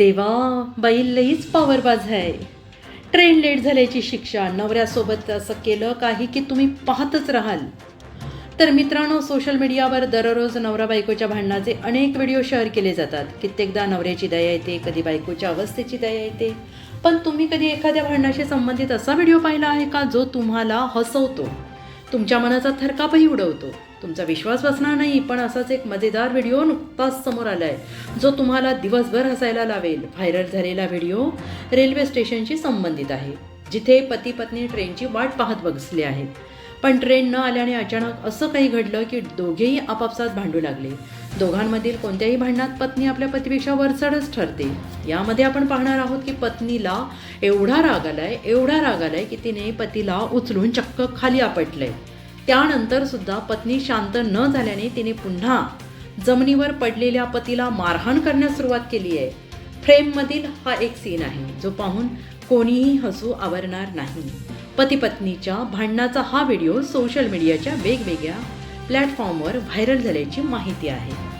देवा बाई लईच पॉवरबाज आहे ट्रेन लेट झाल्याची शिक्षा नवऱ्यासोबत असं केलं काही की तुम्ही पाहतच राहाल. तर मित्रांनो सोशल मीडियावर दररोज नवरा बायकोच्या भांडणाचे अनेक व्हिडिओ शेअर केले जातात. कित्येकदा नवऱ्याची दया येते कधी बायकोच्या अवस्थेची दया येते. पण तुम्ही कधी एखाद्या भांडणाशी संबंधित असा व्हिडिओ पाहिला आहे का जो तुम्हाला हसवतो? तुमच्या मनाचा थरकापही उडवतो. तुमचा विश्वास बसणार नाही पण असाच एक मजेदार व्हिडिओ नुकताच समोर आलाय जो तुम्हाला दिवसभर हसायला लावेल. व्हायरल झालेला व्हिडिओ रेल्वे स्टेशनशी संबंधित आहे जिथे पती पत्नी ट्रेनची वाट पाहत बसले आहेत. पण ट्रेन न आल्याने अचानक असं काही घडलं की दोघेही आपापसात भांडू लागले. दोघांमधील कोणत्याही भांडणात पत्नी आपल्या पतीपेक्षा वरचढच ठरते. यामध्ये आपण पाहणार आहोत की पत्नीला एवढा राग आलाय एवढा राग आलाय की तिने पतीला उचलून चक्क खाली आपटलंय. त्यानंतर सुद्धा पत्नी शांत न झाल्याने तिने पुन्हा जमिनीवर पडलेल्या पतीला मारहाण करण्यास सुरुवात केली आहे. फ्रेममधील हा एक सीन आहे जो पाहून कोणीही हसू आवरणार नाही. पती पत्नीच्या भांडणाचा हा व्हिडिओ सोशल मीडियाच्या वेगवेगळ्या प्लॅटफॉर्मवर व्हायरल झाल्याची माहिती आहे.